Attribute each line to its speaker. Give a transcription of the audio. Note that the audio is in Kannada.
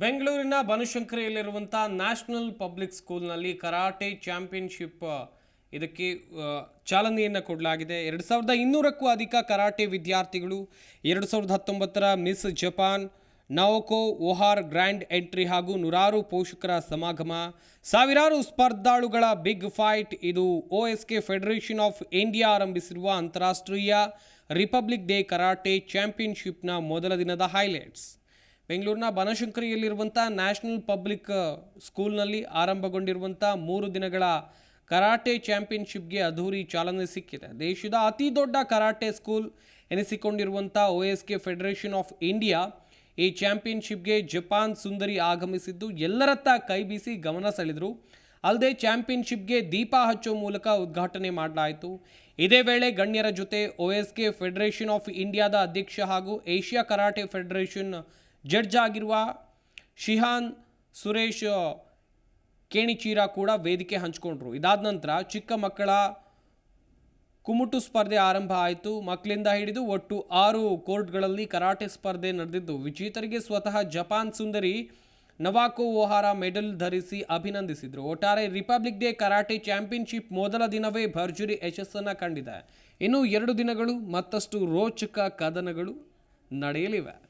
Speaker 1: ಬೆಂಗಳೂರಿನ ಬನಶಂಕರಿಯಲ್ಲಿರುವಂಥ ನ್ಯಾಷನಲ್ ಪಬ್ಲಿಕ್ ಸ್ಕೂಲ್ನಲ್ಲಿ ಕರಾಟೆ ಚಾಂಪಿಯನ್ಶಿಪ್ ಇದಕ್ಕೆ ಚಾಲನೆಯನ್ನು ಕೊಡಲಾಗಿದೆ. ಎರಡು ಸಾವಿರದ ಇನ್ನೂರಕ್ಕೂ ಅಧಿಕ ಕರಾಟೆ ವಿದ್ಯಾರ್ಥಿಗಳು, ಎರಡು ಸಾವಿರದ ಹತ್ತೊಂಬತ್ತರ miss Japan, Naoko, ಓಹಾರ್ grand entry ಹಾಗೂ ನೂರಾರು ಪೋಷಕರ ಸಮಾಗಮ. ಸಾವಿರಾರು ಸ್ಪರ್ಧಾಳುಗಳ ಬಿಗ್ ಫೈಟ್. ಇದು O S K federation of India ಆರಂಭಿಸಿರುವ ಅಂತಾರಾಷ್ಟ್ರೀಯ ರಿಪಬ್ಲಿಕ್ ಡೇ ಕರಾಟೆ ಚಾಂಪಿಯನ್ಶಿಪ್ನ ಮೊದಲ ದಿನದ ಹೈಲೈಟ್ಸ್. ಬೆಂಗಳೂರಿನ ಬನಶಂಕರಿಯಲ್ಲಿರುವಂಥ ನ್ಯಾಷನಲ್ ಪಬ್ಲಿಕ್ ಸ್ಕೂಲ್ನಲ್ಲಿ ಆರಂಭಗೊಂಡಿರುವಂಥ ಮೂರು ದಿನಗಳ ಕರಾಟೆ ಚಾಂಪಿಯನ್ಶಿಪ್ಗೆ ಅಧೂರಿ ಚಾಲನೆ ಸಿಕ್ಕಿದೆ. ದೇಶದ ಅತಿ ದೊಡ್ಡ karate school ಎನಿಸಿಕೊಂಡಿರುವಂಥ O S K federation of India ಈ ಚಾಂಪಿಯನ್ಶಿಪ್ಗೆ ಜಪಾನ್ ಸುಂದರಿ ಆಗಮಿಸಿದ್ದು, ಎಲ್ಲರತ್ತ ಕೈ ಬೀಸಿ ಗಮನ ಸೆಳೆದರು. ಅಲ್ಲದೆ ಚಾಂಪಿಯನ್ಶಿಪ್ಗೆ ದೀಪ ಹಚ್ಚೋ ಮೂಲಕ ಉದ್ಘಾಟನೆ ಮಾಡಲಾಯಿತು. ಇದೇ ವೇಳೆ ಗಣ್ಯರ ಜೊತೆ O S K federation of ಇಂಡಿಯಾದ ಅಧ್ಯಕ್ಷ ಹಾಗೂ ಏಷ್ಯಾ ಕರಾಟೆ ಫೆಡರೇಷನ್ ಜಡ್ಜ್ ಆಗಿರುವ ಶಿಹಾನ್, ಸುರೇಶ್, ಕೇಣಿಚೀರ ಕೂಡ ವೇದಿಕೆ ಹಂಚಿಕೊಂಡ್ರು. ಇದಾದ ನಂತರ ಚಿಕ್ಕ ಮಕ್ಕಳ ಕುಮುಟು ಸ್ಪರ್ಧೆ ಆರಂಭ ಆಯಿತು. ಮಕ್ಕಳಿಂದ ಹಿಡಿದು ಒಟ್ಟು ಆರು ಕೋರ್ಟ್ಗಳಲ್ಲಿ ಕರಾಟೆ ಸ್ಪರ್ಧೆ ನಡೆದಿದ್ದು. ವಿಜೇತರಿಗೆ ಸ್ವತಃ ಜಪಾನ್ ಸುಂದರಿ ನವಾಕೋ ಓಹಾರ ಮೆಡಲ್ ಧರಿಸಿ ಅಭಿನಂದಿಸಿದರು. ಒಟ್ಟಾರೆ ರಿಪಬ್ಲಿಕ್ ಡೇ ಕರಾಟೆ ಚಾಂಪಿಯನ್ಶಿಪ್ ಮೊದಲ ದಿನವೇ ಭರ್ಜರಿ ಯಶಸ್ಸನ್ನು ಕಂಡಿದೆ. ಇನ್ನು ಎರಡು ದಿನಗಳು ಮತ್ತಷ್ಟು ರೋಚಕ ಕದನಗಳು ನಡೆಯಲಿವೆ.